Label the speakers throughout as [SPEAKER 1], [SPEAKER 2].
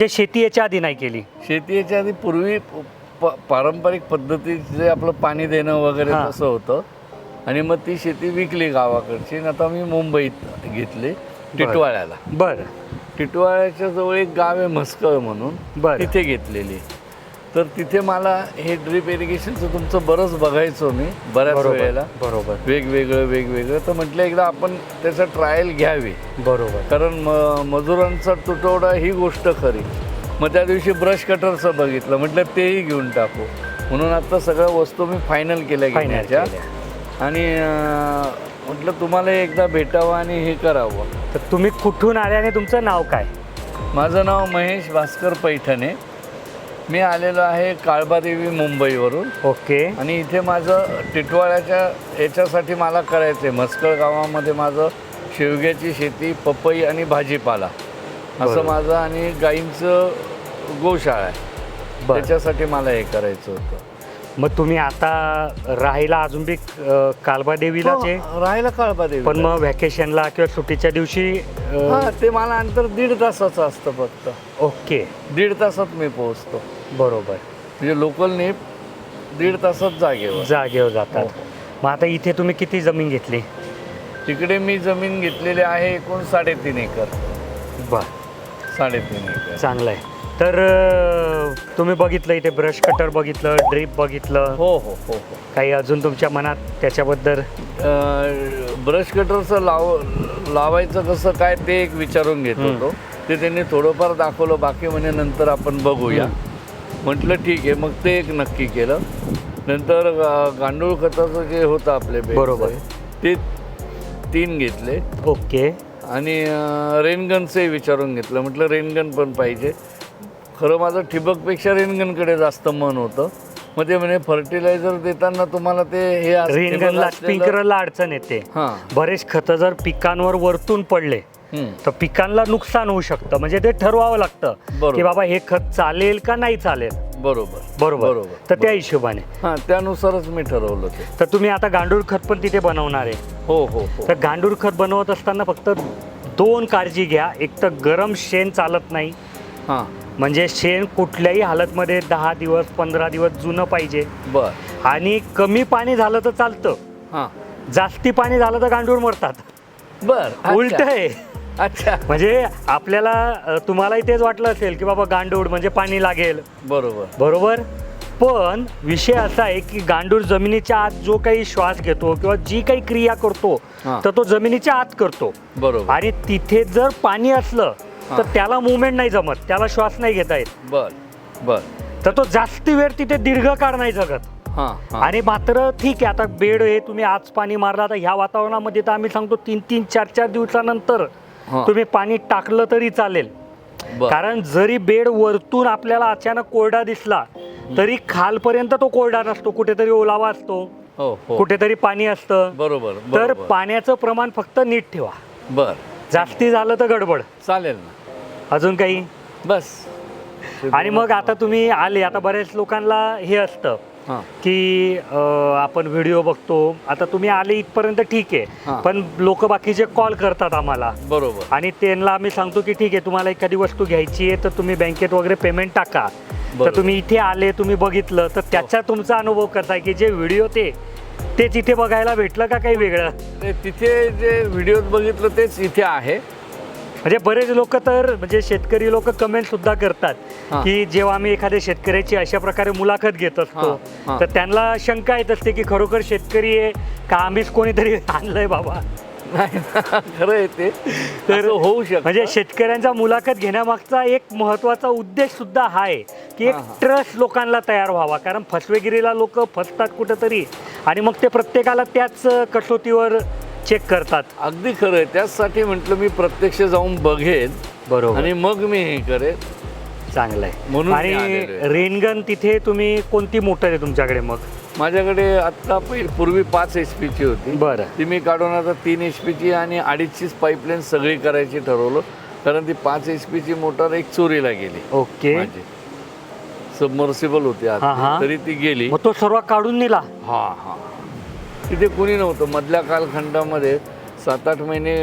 [SPEAKER 1] ते शेती याच्या आधी नाही केली.
[SPEAKER 2] शेती याच्या आधी पूर्वी प- पारंपरिक पद्धतीत जे आपलं पाणी देणं वगैरे
[SPEAKER 1] हां.
[SPEAKER 2] तसं होतं. आणि मग ती शेती विकली गावाकडची. आणि आता मी मुंबईत घेतली टिटवाळ्याला.
[SPEAKER 1] बरं.
[SPEAKER 2] टिटवाळ्याच्या जवळ एक गाव आहे म्हस्कळ म्हणून.
[SPEAKER 1] बरं.
[SPEAKER 2] तिथे घेतलेली. तर तिथे मला हे ड्रीप इरिगेशनचं तुमचं बरंच बघायचो मी बऱ्याच वेळेला.
[SPEAKER 1] बरोबर.
[SPEAKER 2] वेगवेगळं वेगवेगळं. तर म्हटलं एकदा आपण त्याचा ट्रायल घ्यावी.
[SPEAKER 1] बरोबर.
[SPEAKER 2] कारण म मजुरांचा तुटवडा ही गोष्ट खरी. मग त्या दिवशी ब्रश कटरचं बघितलं. म्हटलं तेही घेऊन टाकू. म्हणून आता सगळ्या वस्तू मी फायनल केल्या घेण्याच्या. आणि म्हटलं तुम्हाला एकदा भेटावं आणि हे करावं.
[SPEAKER 1] तर तुम्ही कुठून आले आणि तुमचं नाव काय?
[SPEAKER 2] माझं नाव महेश भास्कर पैठणे मी आलेलो आहे काळबादेवी मुंबईवरून.
[SPEAKER 1] ओके.
[SPEAKER 2] आणि इथे माझं टिटवाळ्याच्या याच्यासाठी मला करायचं आहे म्हस्कळ गावामध्ये माझं शेवग्याची शेती पपई आणि भाजीपाला. असं. माझं आणि गाईंचं गोशाळा आहे.
[SPEAKER 1] बरं.
[SPEAKER 2] त्याच्यासाठी मला हे करायचं होतं.
[SPEAKER 1] मग तुम्ही आता राहायला अजून बी अं, कालबा देवीलाच आहे?
[SPEAKER 2] हो, राहायला काळबादेवी
[SPEAKER 1] पण मग व्हॅकेशनला किंवा सुट्टीच्या दिवशी अं,
[SPEAKER 2] हा ते मला अंतर दीड तासाचं असतं फक्त.
[SPEAKER 1] ओके.
[SPEAKER 2] दीड तासात मी पोहोचतो.
[SPEAKER 1] बरोबर.
[SPEAKER 2] म्हणजे लोकलने दीड तासात जागेवर.
[SPEAKER 1] जागेवर जातात.
[SPEAKER 2] हो.
[SPEAKER 1] मग आता इथे तुम्ही किती जमीन घेतली?
[SPEAKER 2] तिकडे मी जमीन घेतलेली आहे एकूण साडेतीन एकर.
[SPEAKER 1] बर.
[SPEAKER 2] साडेतीन एकर.
[SPEAKER 1] चांगलं आहे तर अं, तुम्ही बघितलं इथे ब्रश कटर बघितलं ड्रीप बघितलं.
[SPEAKER 2] हो हो हो हो.
[SPEAKER 1] काही अजून तुमच्या मनात त्याच्याबद्दल?
[SPEAKER 2] ब्रश कटरचं लाव लावायचं कसं काय ते एक विचारून घेत. होतो. ते त्यांनी थोडंफार दाखवलं. बाकी म्हणे नंतर आपण बघूया. म्हटलं ठीक आहे. मग ते एक नक्की केलं. नंतर गांडूळ खताचं जे होतं आपले
[SPEAKER 1] बरोबर.
[SPEAKER 2] ते तीन घेतले.
[SPEAKER 1] ओके.
[SPEAKER 2] आणि रेनगनचंही विचारून घेतलं. म्हटलं रेनगन पण पाहिजे. खरं माझं ठिबकपेक्षा रेनगनकडे जास्त मन होतं. मग ते म्हणे फर्टिलायझर देताना तुम्हाला ते हे
[SPEAKER 1] रेनगनला स्प्रिंकलरला अडचण येते.
[SPEAKER 2] हां.
[SPEAKER 1] बरेच खतं जर पिकांवर वरतून पडले. तर पिकांना नुकसान होऊ शकतं. म्हणजे ते ठरवावं लागतं. की बाबा हे खत चालेल का नाही चालेल?
[SPEAKER 2] बरोबर.
[SPEAKER 1] बरोबर. तर त्या हिशोबाने.
[SPEAKER 2] हां त्यानुसारच मी ठरवलं ते.
[SPEAKER 1] तर तुम्ही आता गांडूळ खत पण तिथे बनवणार आहे.
[SPEAKER 2] हो हो हो.
[SPEAKER 1] तर गांडूळ खत बनवत असताना फक्त दोन काळजी घ्या. एक तर गरम शेण चालत नाही.
[SPEAKER 2] हां.
[SPEAKER 1] म्हणजे शेण कुठल्याही हालतमध्ये दहा दिवस पंधरा दिवस जुनं पाहिजे.
[SPEAKER 2] बर.
[SPEAKER 1] आणि कमी पाणी झालं तर चालतं.
[SPEAKER 2] हां.
[SPEAKER 1] जास्ती पाणी झालं तर गांडूळ मरतात.
[SPEAKER 2] बर.
[SPEAKER 1] उलट आहे.
[SPEAKER 2] अच्छा.
[SPEAKER 1] म्हणजे आपल्याला अ, तुम्हालाही तेच वाटलं असेल की बाबा गांडूळ म्हणजे पाणी लागेल.
[SPEAKER 2] बरोबर.
[SPEAKER 1] बरोबर? पण विषय असा आहे की गांडूळ जमिनीच्या आत जो काही श्वास घेतो किंवा जी काही क्रिया करतो
[SPEAKER 2] हां.
[SPEAKER 1] तर तो जमिनीच्या आत करतो.
[SPEAKER 2] बरोबर.
[SPEAKER 1] आणि तिथे जर पाणी असलं तर
[SPEAKER 2] हां.
[SPEAKER 1] त्याला मुवमेंट नाही जमत. त्याला श्वास नाही घेता येत.
[SPEAKER 2] बर बर.
[SPEAKER 1] तर तो जास्ती वेळ तिथे दीर्घकाळ नाही जगत.
[SPEAKER 2] हां हां.
[SPEAKER 1] आणि मात्र ठीक आहे आता बेड हे तुम्ही आज पाणी मारला तर ह्या वातावरणामध्ये तर आम्ही सांगतो तीन तीन चार चार दिवसानंतर
[SPEAKER 2] हां.
[SPEAKER 1] तुम्ही पाणी टाकलं तरी चालेल.
[SPEAKER 2] बर.
[SPEAKER 1] कारण जरी बेड वरतून आपल्याला अचानक कोरडा दिसला तरी खालपर्यंत तो कोरडा नसतो कुठेतरी ओलावा असतो
[SPEAKER 2] हो हो.
[SPEAKER 1] कुठेतरी पाणी असतं.
[SPEAKER 2] बरोबर
[SPEAKER 1] तर
[SPEAKER 2] बरोबर.
[SPEAKER 1] पाण्याचं प्रमाण फक्त नीट ठेवा.
[SPEAKER 2] बर.
[SPEAKER 1] जास्ती झालं तर गडबड.
[SPEAKER 2] चालेल ना.
[SPEAKER 1] अजून काही?
[SPEAKER 2] बस.
[SPEAKER 1] आणि मग आता तुम्ही आले आता बऱ्याच लोकांना हे असतं. की अं, आपण व्हिडिओ बघतो. आता तुम्ही आले इथपर्यंत ठीक आहे.
[SPEAKER 2] हां.
[SPEAKER 1] पण लोक बाकीचे कॉल करतात आम्हाला.
[SPEAKER 2] बरोबर.
[SPEAKER 1] आणि त्यांना आम्ही सांगतो की ठीक आहे तुम्हाला एखादी वस्तू घ्यायची आहे तर तुम्ही बँकेत वगैरे पेमेंट टाका. तर. तुम्ही इथे आले तुम्ही बघितलं तर त्याचा तुमचा अनुभव आहे की जे व्हिडिओ ते तेच इथे बघायला भेटलं का काही वेगळं?
[SPEAKER 2] ते तिथे जे व्हिडिओत बघितलं तेच इथे आहे.
[SPEAKER 1] म्हणजे बरेच लोक तर म्हणजे शेतकरी लोक कमेंट सुद्धा करतात. की जेव्हा आम्ही एखाद्या शेतकऱ्याची अशा प्रकारे मुलाखत घेत असतो. तर त्यांना शंका येत असते की खरोखर शेतकरी आहे का आम्हीच कोणीतरी आणलंय बाबा
[SPEAKER 2] खरं आहे ते
[SPEAKER 1] तर
[SPEAKER 2] होऊ शकतं
[SPEAKER 1] म्हणजे शेतकऱ्यांचा मुलाखत घेण्यामागचा एक महत्त्वाचा उद्देश सुद्धा हा आहे की एक. ट्रस्ट लोकांना तयार व्हावा कारण फसवेगिरीला लोक फसतात कुठंतरी आणि मग ते प्रत्येकाला त्याच कसोटीवर चेक करतात.
[SPEAKER 2] अगदी खरं आहे. त्याचसाठी म्हटलं मी प्रत्यक्ष जाऊन बघेन.
[SPEAKER 1] बरोबर.
[SPEAKER 2] आणि मग मी हे करेन.
[SPEAKER 1] चांगलं
[SPEAKER 2] म्हणून
[SPEAKER 1] आहे
[SPEAKER 2] मी
[SPEAKER 1] आणि
[SPEAKER 2] आलेलो आहे.
[SPEAKER 1] रेनगन तिथे तुम्ही कोणती मोटर आहे तुमच्याकडे मग?
[SPEAKER 2] माझ्याकडे आत्ता पूर्वी पाच एच पीची होती.
[SPEAKER 1] बरं.
[SPEAKER 2] ती मी काढून आता तीन एच पीची आणि अडीचचीच पाईपलाईन सगळी करायची ठरवलं. कारण ती पाच एच पीची मोटर एक चोरीला गेली.
[SPEAKER 1] ओके.
[SPEAKER 2] माझी. सबमर्सिबल होती
[SPEAKER 1] हा, हा.
[SPEAKER 2] आत तरी ती गेली.
[SPEAKER 1] मग तो सर्व काढून नेला.
[SPEAKER 2] हा हा. तिथे कुणी नव्हतं. मधल्या कालखंडामध्ये सात आठ महिने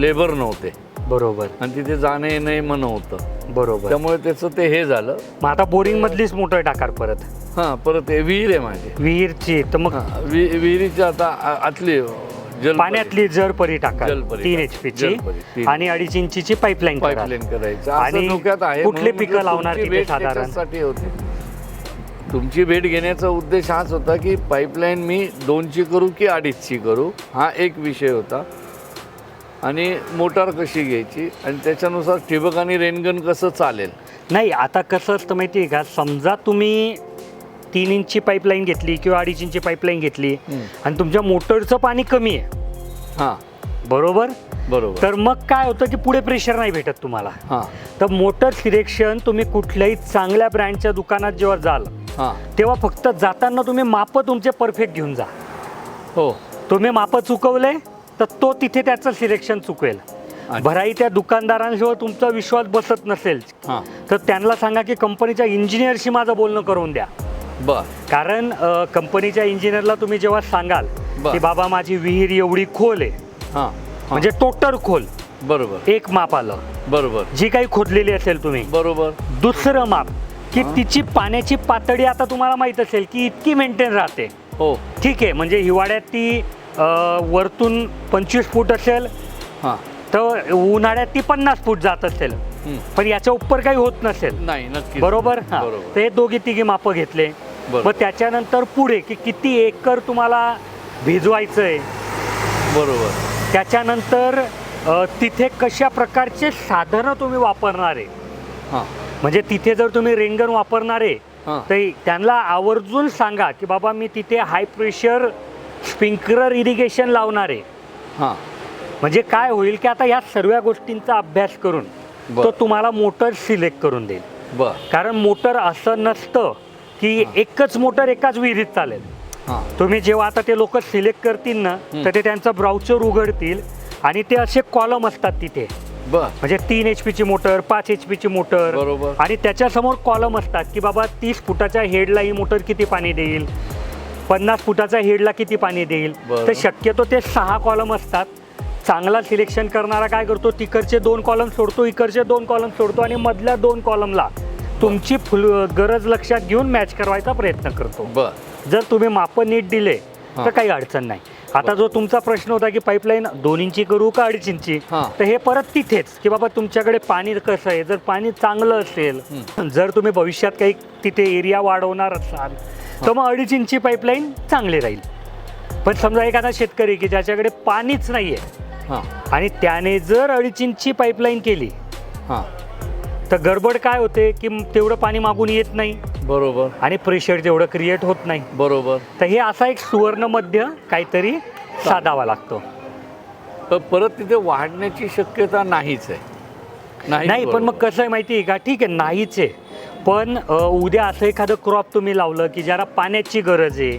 [SPEAKER 2] लेबर नव्हते.
[SPEAKER 1] बरोबर.
[SPEAKER 2] आणि तिथे जाणं येणं मन होतं.
[SPEAKER 1] बरोबर.
[SPEAKER 2] त्यामुळे त्याचं ते हे झालं.
[SPEAKER 1] मग आता बोरिंग मधलीच मोटर टाकार परत.
[SPEAKER 2] हां परत हे विहीर आहे माझी.
[SPEAKER 1] विहीरची तर मग
[SPEAKER 2] हां वि- विहिरीच्या आता आ- आतली जल
[SPEAKER 1] पाण्यातली जरपरी टाका
[SPEAKER 2] जलपरी
[SPEAKER 1] तीन
[SPEAKER 2] टाका.
[SPEAKER 1] एच पी ची
[SPEAKER 2] तीन.
[SPEAKER 1] आणि अडीच इंचीची पाईपलाईन
[SPEAKER 2] पाईपलाईन करायचं.
[SPEAKER 1] आणि
[SPEAKER 2] आणि डोक्यात आहे
[SPEAKER 1] कुठले
[SPEAKER 2] म्हणून
[SPEAKER 1] पिकं
[SPEAKER 2] म्हटलं
[SPEAKER 1] लावणार
[SPEAKER 2] तुमची
[SPEAKER 1] तिथे
[SPEAKER 2] भेट
[SPEAKER 1] साधारण?
[SPEAKER 2] त्याच्यासाठी होती. तुमची भेट घेण्याचा उद्देश हाच होता की पाईपलाईन मी दोनची करू की अडीचची करू? हा एक विषय होता. आणि मोटार कशी घ्यायची? आणि त्याच्यानुसार ठिबक आणि रेनगन कसं चालेल?
[SPEAKER 1] नाही आता कसं असतं माहिती आहे का? समजा तुम्ही तीन इंची पाईपलाईन घेतली किंवा अडीच इंची पाईपलाईन घेतली. आणि तुमच्या मोटरचं पाणी कमी आहे.
[SPEAKER 2] हां.
[SPEAKER 1] बरोबर?
[SPEAKER 2] बरोबर.
[SPEAKER 1] तर मग काय होतं की पुढे प्रेशर नाही भेटत तुम्हाला.
[SPEAKER 2] हां.
[SPEAKER 1] तर मोटर सिलेक्शन तुम्ही कुठल्याही चांगल्या ब्रँडच्या दुकानात जेव्हा जाल
[SPEAKER 2] हां.
[SPEAKER 1] तेव्हा फक्त जाताना तुम्ही मापं तुमचे परफेक्ट घेऊन जा.
[SPEAKER 2] हो.
[SPEAKER 1] तुम्ही मापं चुकवले तर तो तिथे त्याचं सिलेक्शन चुकवेल भराई त्या दुकानदारांशिवाय तुमचा विश्वास बसत नसेल.
[SPEAKER 2] हां.
[SPEAKER 1] तर त्यांना सांगा की कंपनीच्या इंजिनियरशी माझं बोलणं करून द्या.
[SPEAKER 2] बर.
[SPEAKER 1] कारण अ, कंपनीच्या इंजिनियरला तुम्ही जेव्हा सांगाल
[SPEAKER 2] बर.
[SPEAKER 1] की बाबा माझी विहीर एवढी खोल आहे.
[SPEAKER 2] हां.
[SPEAKER 1] म्हणजे टोटल खोल.
[SPEAKER 2] बरोबर.
[SPEAKER 1] एक माप आलं.
[SPEAKER 2] बरोबर.
[SPEAKER 1] जी काही खोदलेली असेल तुम्ही.
[SPEAKER 2] बरोबर.
[SPEAKER 1] दुसरं माप. की. तिची पाण्याची पातळी आता तुम्हाला माहीत असेल की इतकी मेंटेन राहते.
[SPEAKER 2] हो.
[SPEAKER 1] ठीक आहे म्हणजे हिवाळ्यात ती अ, वरतून पंचवीस फूट असेल
[SPEAKER 2] हां.
[SPEAKER 1] तर उन्हाळ्यात ती पन्नास फूट जात असेल. पण याच्या उपर काही होत नसेल.
[SPEAKER 2] नाही नक्की
[SPEAKER 1] बरोबर? हा.
[SPEAKER 2] बरोबर.
[SPEAKER 1] तर हे दोघी तिघी मापं घेतले.
[SPEAKER 2] बरोबर.
[SPEAKER 1] मग त्याच्यानंतर पुढे की किती एकर तुम्हाला भिजवायचं आहे
[SPEAKER 2] बरोबर.
[SPEAKER 1] त्याच्यानंतर अ, तिथे कशा प्रकारचे साधनं तुम्ही वापरणार आहे?
[SPEAKER 2] हां.
[SPEAKER 1] म्हणजे तिथे जर तुम्ही रेंगण वापरणार तर त्यांना आवर्जून सांगा की बाबा मी तिथे हाय प्रेशर स्प्रिंकलर इरिगेशन लावणार. आहे
[SPEAKER 2] हां.
[SPEAKER 1] म्हणजे काय होईल की आता या सर्व गोष्टींचा अभ्यास करून. तो तुम्हाला मोटर सिलेक्ट करून देईल. कारण मोटर असं नसतं की एकच मोटर एकाच विहिरीत चालेल. तुम्ही जेव्हा आता ते लोक सिलेक्ट करतील ना. तर ते त्यांचं ब्राउचर उघडतील आणि ते असे कॉलम असतात तिथे.
[SPEAKER 2] बर.
[SPEAKER 1] म्हणजे तीन एच पीची मोटर पाच एच पीची मोटर.
[SPEAKER 2] बरोबर.
[SPEAKER 1] आणि त्याच्यासमोर कॉलम असतात की बाबा तीस फुटाच्या हेडला ही मोटर किती पाणी देईल? पन्नास फुटाच्या हेडला किती पाणी देईल?
[SPEAKER 2] बरं.
[SPEAKER 1] तर शक्यतो ते सहा कॉलम असतात. चांगला सिलेक्शन करणारा काय करतो? तिकडचे दोन कॉलम सोडतो इकडचे दोन कॉलम सोडतो आणि मधल्या दोन कॉलमला तुमची फुल गरज लक्षात घेऊन मॅच करवायचा प्रयत्न करतो.
[SPEAKER 2] बर.
[SPEAKER 1] जर तुम्ही मापं नीट दिले
[SPEAKER 2] हां.
[SPEAKER 1] तर काही अडचण नाही. आता जो तुमचा प्रश्न होता की पाईपलाईन दोन इंची करू का अडीच इंची. तर हे परत तिथेच की बाबा तुमच्याकडे पाणी कसं आहे? जर पाणी चांगलं असेल जर तुम्ही भविष्यात काही तिथे एरिया वाढवणार असाल तर मग अडीच इंची पाईपलाईन चांगली राहील. पण समजा एखादा शेतकरी की ज्याच्याकडे पाणीच नाही आहे
[SPEAKER 2] हां.
[SPEAKER 1] आणि त्याने जर अडीच इंची पाईपलाईन केली
[SPEAKER 2] हां.
[SPEAKER 1] तर गडबड काय होते? की तेवढं पाणी मागून येत नाही?
[SPEAKER 2] बरोबर.
[SPEAKER 1] आणि प्रेशर तेवढं क्रिएट होत नाही
[SPEAKER 2] बरोबर.
[SPEAKER 1] तर हे असा एक सुवर्ण मध्य काहीतरी साधावा लागतो.
[SPEAKER 2] तर परत तिथे वाढण्याची शक्यता नाहीच आहे.
[SPEAKER 1] नाही पण मग कसं आहे माहिती आहे का? ठीक आहे नाहीच आहे. पण उद्या असं एखादं क्रॉप तुम्ही लावलं की ज्याला पाण्याची गरज आहे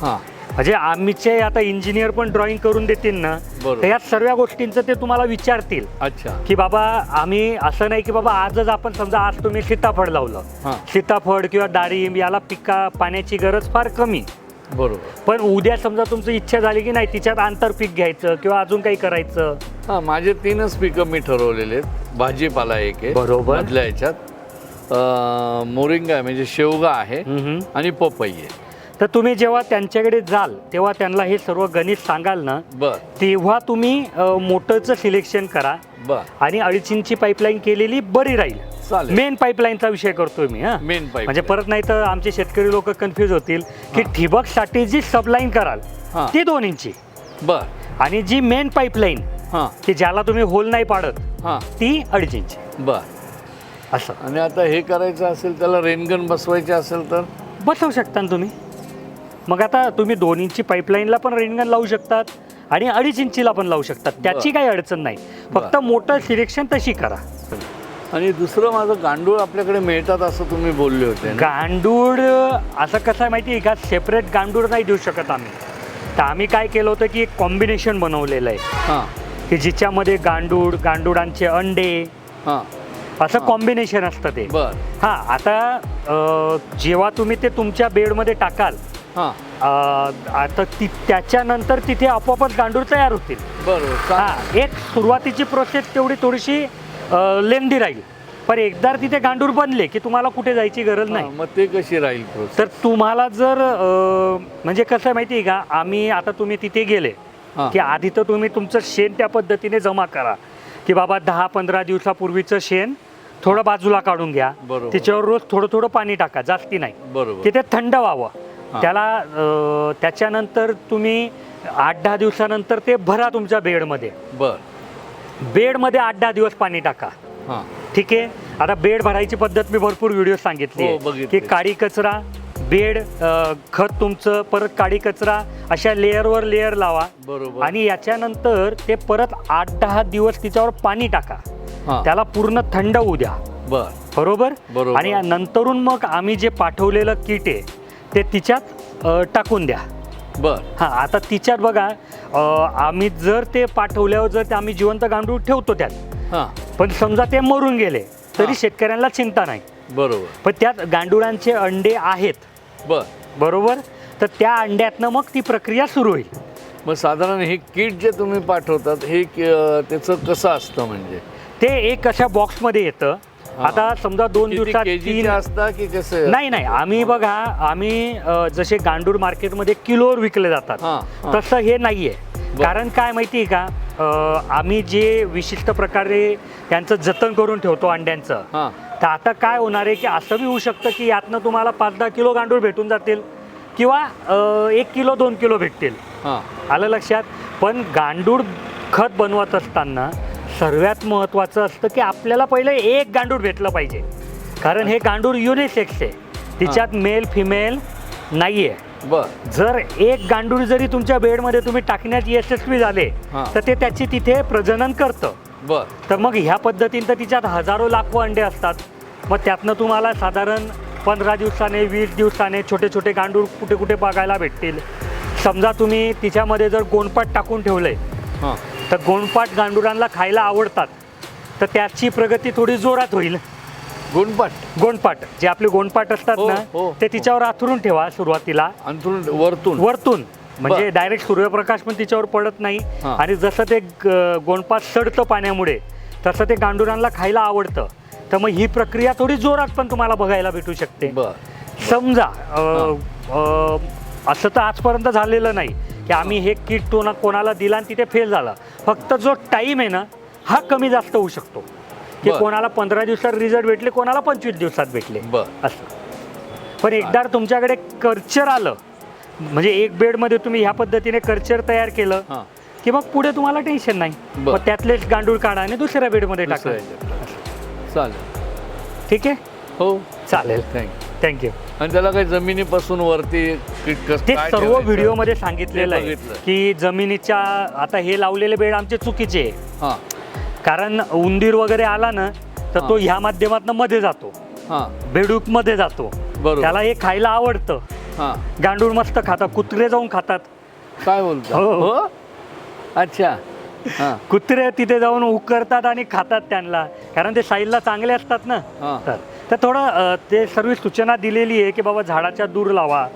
[SPEAKER 2] हां.
[SPEAKER 1] म्हणजे आम्हीचे आता इंजिनियर पण ड्रॉइंग करून देतील ना
[SPEAKER 2] बरोबर.
[SPEAKER 1] तर या सर्व गोष्टींचं ते तुम्हाला विचारतील.
[SPEAKER 2] अच्छा.
[SPEAKER 1] की बाबा आम्ही असं नाही की बाबा आजच आपण समजा आज तुम्ही सीताफळ लावलं.
[SPEAKER 2] हां.
[SPEAKER 1] सीताफळ किंवा डाळिंब याला पिका पाण्याची गरज फार कमी.
[SPEAKER 2] बरोबर.
[SPEAKER 1] पण उद्या समजा तुमची इच्छा झाली की नाही तिच्यात आंतरपीक घ्यायचं किंवा अजून काही करायचं?
[SPEAKER 2] हां माझे तीनच पिकं मी ठरवलेले आहेत. भाजीपाला एक आहे.
[SPEAKER 1] बरोबर.
[SPEAKER 2] मधल्या अं, मोरिंगा आहे म्हणजे शेवगा आहे
[SPEAKER 1] हम्म.
[SPEAKER 2] आणि पपई आहे.
[SPEAKER 1] तर तुम्ही जेव्हा त्यांच्याकडे जाल तेव्हा त्यांना हे सर्व गणित सांगाल ना
[SPEAKER 2] बर.
[SPEAKER 1] तेव्हा तुम्ही मोटरचं सिलेक्शन करा.
[SPEAKER 2] बर.
[SPEAKER 1] आणि अडीच इंची पाईपलाईन केलेली बरी राहील.
[SPEAKER 2] चालेल.
[SPEAKER 1] मेन पाईपलाईनचा विषय करतोय मी हा.
[SPEAKER 2] मेन पाईप
[SPEAKER 1] म्हणजे परत नाही तर आमचे शेतकरी लोक कन्फ्यूज होतील की. ठिबकसाठी जी सबलाईन कराल
[SPEAKER 2] हा.
[SPEAKER 1] ती दोन इंची
[SPEAKER 2] बर.
[SPEAKER 1] आणि जी मेन पाईपलाईन
[SPEAKER 2] हां.
[SPEAKER 1] की ज्याला तुम्ही होल नाही पाडत
[SPEAKER 2] हां.
[SPEAKER 1] ती अडीच इंची
[SPEAKER 2] बर.
[SPEAKER 1] असं.
[SPEAKER 2] आणि आता हे करायचं असेल त्याला रेनगन बसवायचे असेल तर?
[SPEAKER 1] बसवू शकता ना तुम्ही. मग आता तुम्ही दोन इंची पाईपलाईनला पण रेनगन लावू शकतात आणि अडीच इंचीला पण लावू शकतात. त्याची काही अडचण नाही. फक्त मोटर सिलेक्शन तशी करा.
[SPEAKER 2] आणि दुसरं माझं गांडूळ आपल्याकडे मिळतात असं तुम्ही बोलले होते ना?
[SPEAKER 1] गांडूळ असं कसं आहे माहिती आहे का? सेपरेट गांडूळ नाही देऊ शकत आम्ही. तर आम्ही काय केलं होतं की एक कॉम्बिनेशन बनवलेलं आहे.
[SPEAKER 2] हां.
[SPEAKER 1] की जिच्यामध्ये गांडूळ गांडुळांचे अंडे
[SPEAKER 2] हां.
[SPEAKER 1] असं कॉम्बिनेशन असतं ते.
[SPEAKER 2] बर.
[SPEAKER 1] हां आता अं, जेव्हा तुम्ही ते तुमच्या बेडमध्ये टाकाल
[SPEAKER 2] हां
[SPEAKER 1] अं, आता ती त्याच्यानंतर तिथे आपोआपच गांडूळ तयार होतील.
[SPEAKER 2] बरोबर चा-
[SPEAKER 1] हा एक सुरुवातीची प्रोसेस तेवढी थोडीशी लेंदी राहील. पण एकदा तिथे गांडूळ बनले की तुम्हाला कुठे जायची गरज नाही.
[SPEAKER 2] मग ते कशी राहील प्रोसेस
[SPEAKER 1] तर तुम्हाला जर अं, म्हणजे कसं आहे माहिती आहे का आम्ही आता तुम्ही तिथे गेले
[SPEAKER 2] हां.
[SPEAKER 1] की आधी तर तुम्ही तुमचं शेण त्या पद्धतीने जमा करा. की बाबा दहा पंधरा दिवसापूर्वीचं शेण थोडं बाजूला काढून घ्या.
[SPEAKER 2] बरोबर.
[SPEAKER 1] त्याच्यावर रोज थोडं थोडं पाणी टाका जास्ती नाही.
[SPEAKER 2] बरोबर.
[SPEAKER 1] की ते थंड व्हावं. त्याला त्याच्यानंतर तुम्ही आठ दहा दिवसानंतर ते भरा तुमच्या बेडमध्ये.
[SPEAKER 2] बर.
[SPEAKER 1] बेडमध्ये आठ दहा दिवस पाणी टाका.
[SPEAKER 2] हां.
[SPEAKER 1] ठीक आहे? आता बेड भरायची पद्धत मी भरपूर व्हिडिओ सांगितली
[SPEAKER 2] हो.
[SPEAKER 1] की काडी कचरा बेड खत तुमचं परत काडी कचरा अशा लेअरवर लेअर लावा.
[SPEAKER 2] बरोबर.
[SPEAKER 1] आणि याच्यानंतर ते परत आठ दहा दिवस तिच्यावर पाणी टाका. त्याला पूर्ण थंड होऊ द्या.
[SPEAKER 2] बर.
[SPEAKER 1] बरोबर?
[SPEAKER 2] बरोबर.
[SPEAKER 1] आणि नंतरून मग आम्ही जे पाठवलेलं किट आहे ते तिच्यात टाकून द्या.
[SPEAKER 2] बर.
[SPEAKER 1] हां आता तिच्यात बघा आम्ही जर ते पाठवल्यावर जर ते आम्ही जिवंत गांडूळ ठेवतो त्यात
[SPEAKER 2] हां.
[SPEAKER 1] पण समजा ते मरून गेले तरी. शेतकऱ्यांना चिंता नाही.
[SPEAKER 2] बरोबर.
[SPEAKER 1] पण त्यात गांडुळांचे अंडे आहेत.
[SPEAKER 2] बर.
[SPEAKER 1] बरोबर? तर त्या अंड्यातनं मग ती प्रक्रिया सुरू होईल.
[SPEAKER 2] मग साधारण हे किट जे तुम्ही पाठवतात हे त्याचं कसं असतं म्हणजे?
[SPEAKER 1] ते एक अशा बॉक्समध्ये येतं. आता समजा दोन दिवसात तीन
[SPEAKER 2] असता की कसं?
[SPEAKER 1] नाही नाही आम्ही बघा आम्ही जसे गांडूळ मार्केटमध्ये किलोवर विकले जातात. तसं हे नाहीये. कारण काय माहिती आहे का? आम्ही जे विशिष्ट प्रकारे त्यांचं जतन करून ठेवतो अंड्यांचं तर आता काय होणार आहे की असं बी होऊ शकतं की यातनं तुम्हाला पाच दहा किलो गांडूळ भेटून जातील किंवा एक किलो दोन किलो भेटतील. आलं लक्षात? पण गांडूळ खत बनवत असताना सर्वात महत्त्वाचं असतं की आपल्याला पहिलं एक गांडूळ भेटलं पाहिजे. कारण हे गांडूळ युनिसेक्स आहे. तिच्यात मेल फिमेल नाही आहे
[SPEAKER 2] बर.
[SPEAKER 1] जर एक गांडूळ जरी तुमच्या बेडमध्ये तुम्ही टाकण्यात यशस्वी झाले
[SPEAKER 2] हां.
[SPEAKER 1] तर ते त्याची तिथे प्रजनन करतं.
[SPEAKER 2] बर.
[SPEAKER 1] तर मग ह्या पद्धतीनं तर तिच्यात हजारो लाखो अंडे असतात. मग त्यातनं तुम्हाला साधारण पंधरा दिवसाने वीस दिवसाने छोटे छोटे गांडूळ कुठे कुठे बघायला भेटतील. समजा तुम्ही तिच्यामध्ये जर गोणपाट टाकून ठेवलंय
[SPEAKER 2] हां.
[SPEAKER 1] तर गोणपाट गांडुरांना खायला आवडतात. तर त्याची प्रगती थोडी जोरात होईल.
[SPEAKER 2] गुणपाट
[SPEAKER 1] गोणपाट जे आपले गोणपाट असतात
[SPEAKER 2] हो,
[SPEAKER 1] ना
[SPEAKER 2] हो,
[SPEAKER 1] ते
[SPEAKER 2] हो.
[SPEAKER 1] तिच्यावर आथरून ठेवा सुरुवातीला.
[SPEAKER 2] अंथरून वरतून.
[SPEAKER 1] वरतून. म्हणजे. डायरेक्ट सूर्यप्रकाश पण तिच्यावर पडत नाही
[SPEAKER 2] हां.
[SPEAKER 1] आणि जसं ते ग- गोणपाट सडतं पाण्यामुळे तसं ते गांडुरांना खायला आवडतं. तर मग ही प्रक्रिया थोडी जोरात पण तुम्हाला बघायला भेटू शकते.
[SPEAKER 2] बर.
[SPEAKER 1] समजा अ, अ, असं तर आजपर्यंत झालेलं नाही. की आम्ही हे किट कोणा कोणाला दिला आणि तिथे फेल झाला. फक्त जो टाईम आहे ना हा कमी जास्त होऊ शकतो. की
[SPEAKER 2] बर.
[SPEAKER 1] कोणाला पंधरा दिवसात रिझल्ट भेटले कोणाला पंचवीस दिवसात भेटले.
[SPEAKER 2] बर.
[SPEAKER 1] असं. पण एकदा तुमच्याकडे कर्चर आलं म्हणजे एक बेडमध्ये तुम्ही ह्या पद्धतीने कर्चर तयार केलं
[SPEAKER 2] हां.
[SPEAKER 1] की मग पुढे तुम्हाला टेन्शन नाही.
[SPEAKER 2] बर.
[SPEAKER 1] मग त्यातलेच गांडूळ काढा आणि दुसऱ्या बेडमध्ये टाका.
[SPEAKER 2] दुसऱ्या ह्याच्यात. चालेल.
[SPEAKER 1] ठीक आहे?
[SPEAKER 2] हो.
[SPEAKER 1] चालेल.
[SPEAKER 2] थँक्यू
[SPEAKER 1] थँक्यू
[SPEAKER 2] आणि त्याला काही जमिनीपासून वरती
[SPEAKER 1] ते सर्व? व्हिडिओमध्ये सांगितलेलं आहे. की जमिनीच्या आता हे लावलेले बेड आमचे चुकीचे आहे. कारण उंदीर वगैरे आला ना तर तो. ह्या माध्यमातून मध्ये जातो. बेडूकमध्ये जातो. त्याला हे खायला आवडतं. गांडूळ मस्त खातात कुत्रे जाऊन खातात.
[SPEAKER 2] काय बोलता?
[SPEAKER 1] हो.
[SPEAKER 2] हो? अच्छा.
[SPEAKER 1] कुत्रे तिथे जाऊन उकरतात आणि खातात त्यांना. कारण ते साईडला चांगले असतात ना. तर तर थोडं ते सर्व सूचना दिलेली आहे की बाबा झाडाच्या दूर लावा.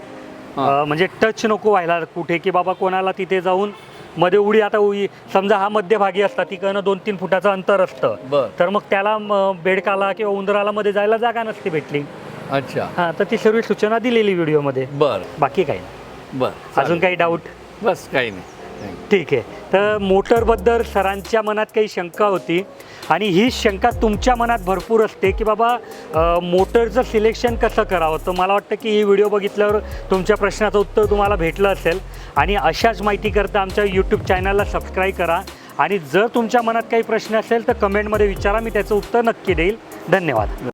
[SPEAKER 1] म्हणजे टच नको व्हायला कुठे की बाबा कोणाला तिथे जाऊन मध्ये उडी आता उडी समजा हा मध्यभागी असता तिकडनं दोन तीन फुटाचं अंतर असतं.
[SPEAKER 2] बर.
[SPEAKER 1] तर मग त्याला बेडकाला किंवा उंदराला मध्ये जायला जागा नसते भेटली.
[SPEAKER 2] अच्छा.
[SPEAKER 1] हां तर ती सर्व सूचना दिलेली व्हिडिओमध्ये.
[SPEAKER 2] बर.
[SPEAKER 1] बाकी काही नाही.
[SPEAKER 2] बर
[SPEAKER 1] अजून. काही डाऊट
[SPEAKER 2] बस काही नाही.
[SPEAKER 1] ठीक आहे. तर मोटरबद्दल सरांच्या मनात काही शंका होती. आणि ही शंका तुमच्या मनात भरपूर असते की बाबा मोटरचं सिलेक्शन कसं करावं? तर मला वाटतं की ही व्हिडिओ बघितल्यावर तुमच्या प्रश्नाचं उत्तर तुम्हाला भेटलं असेल. आणि अशाच माहितीकरता आमच्या यूट्यूब चॅनलला सबस्क्राईब करा. आणि जर तुमच्या मनात काही प्रश्न असेल तर कमेंटमध्ये विचारा मी त्याचं उत्तर नक्की देईल. धन्यवाद.